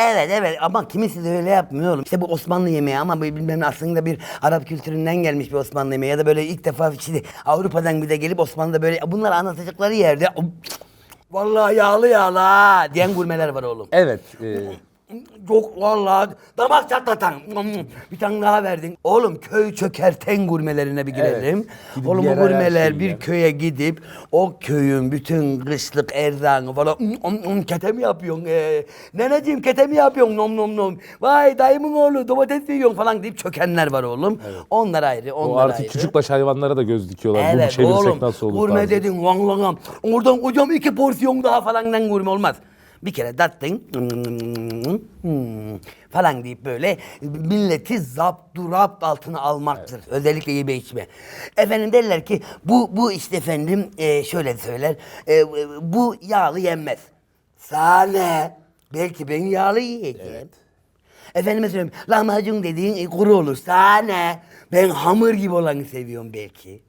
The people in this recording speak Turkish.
Evet evet ama kimisi de öyle yapmıyor oğlum. İşte bu Osmanlı yemeği ama bu bilmem ne aslında bir Arap kültüründen gelmiş bir Osmanlı yemeği ya da böyle ilk defa işte Avrupa'dan bir de gelip Osmanlı'da böyle bunları anlatacakları yerde Vallahi yağlı yağlı ha diyen gurmeler var oğlum. Evet. e, Çok vallahi damak çatlatan. Bir tane daha verdin. Oğlum köy çökerten gurmelerine bir girelim. Gidip Oğlum bu yerel her gurmeler şeyi bir yer. köye gidip o köyün bütün kışlık erzağını falan "Mm, mm, mm, kete mi yapıyorsun? Ee, neneciğim kete mi yapıyorsun? Nom nom nom. Vay dayımın oğlu domates mi yiyorsun falan deyip çökenler var oğlum. Onlar ayrı, onlar o artık ayrı. küçükbaş hayvanlara da göz dikiyorlar. Bunu çevirsek nasıl olur Gurme tarzı. dedin van lan Oradan hocam iki porsiyon daha falandan gurme olmaz. Bir kere tattın hmm, falan deyip böyle milleti zapturapt altına almaktır. Özellikle yeme içme. Efendim derler ki bu bu işte efendim e, şöyle söyler. e, bu yağlı yenmez. Sahne. Belki ben yağlı yiyeceğim. Efendime söyleyeyim lahmacun dediğin e, kuru olur. Sahne. Ben hamur gibi olanı seviyorum belki.